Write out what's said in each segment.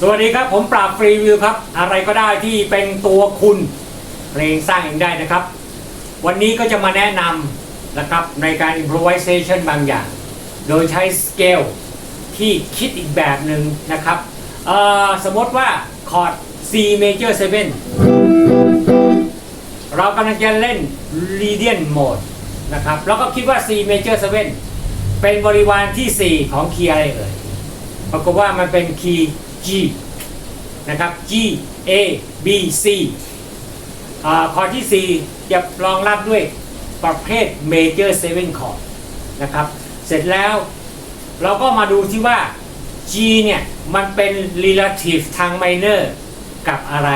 สวัสดีครับผมปราบฟรีวิวครับ อะไรก็ได้ที่เป็นตัวคุณเพลงสร้างเองได้นะครับ วันนี้ก็จะมาแนะนำนะครับในการ improvisation บางอย่าง โดยใช้สเกลที่คิดอีกแบบหนึ่งนะครับสมมติว่าคอร์ด C major 7 เรากำลังจะเล่น Lydian mode นะครับแล้วก็คิดว่า C major 7 เป็นบริวารที่ 4 ของคีย์อะไรเอ่ยปรากฏว่ามันเป็นคีย์ G นะครับ G A B C อคอร์ดที่ 4 จะรองรับด้วยประเภท Major 7คอร์ดนะครับ เสร็จแล้วเราก็มาดูที่ว่า G เนี่ย มันเป็น relative ทาง minor กับอะไร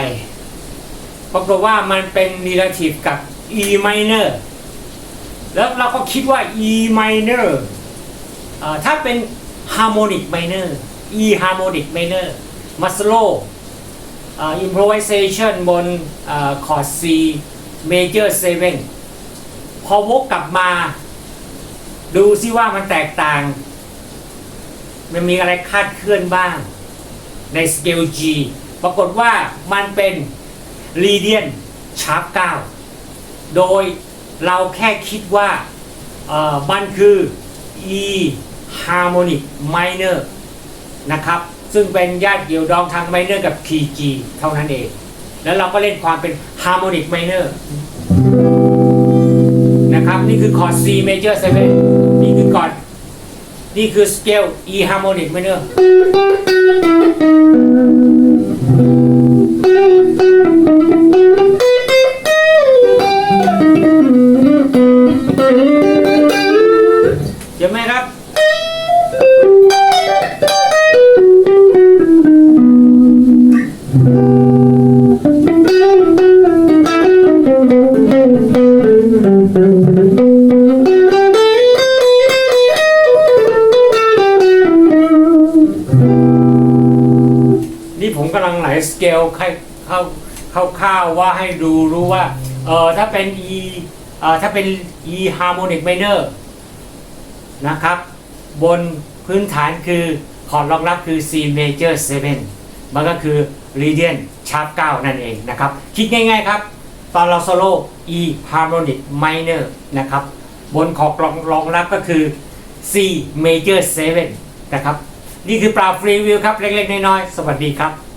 ปรากฏว่ามันเป็น relative กับ E minor แล้วเราก็คิดว่า E minor เอ่อถ้าเป็น harmonic minor E harmonic minor มาสโล improvisation บนคอร์ด C major 7 พอวกกลับมา ดูซิว่ามันแตกต่าง มันมีอะไรคาดเคลื่อนบ้าง ในสเกล G ปรากฏว่ามันเป็น Lydian Sharp 9โดยเราแค่คิดว่ามันคือ E harmonic minor นะครับ ซึ่งเป็นญาติเกี่ยวดองทางไมเนอร์กับคีจีเท่านั้นเอง แล้วเราก็เล่นความเป็นฮาร์โมนิกไมเนอร์นะครับ นี่คือคอร์ด C major 7นี่คือคอร์ดนี่คือสเกล E harmonic minor นี่ผมกำลังไหลสเกลเข้าเข้าข้าวว่าให้ดูรู้ว่า เออถ้าเป็น E เออถ้าเป็น E harmonic minor นะครับ บนพื้นฐานคือ คอร์ดรองรับคือ C major 7 มันก็คือ Lydian sharp 9นั่นเองนะครับ คิดง่ายๆครับตอนเราโซโล่ E harmonic minor นะครับ บนคอร์ดรองรองรับก็คือ C major 7 นะครับ นี่คือปราฟรีวิวครับ เล็กๆ น้อยๆ สวัสดีครับ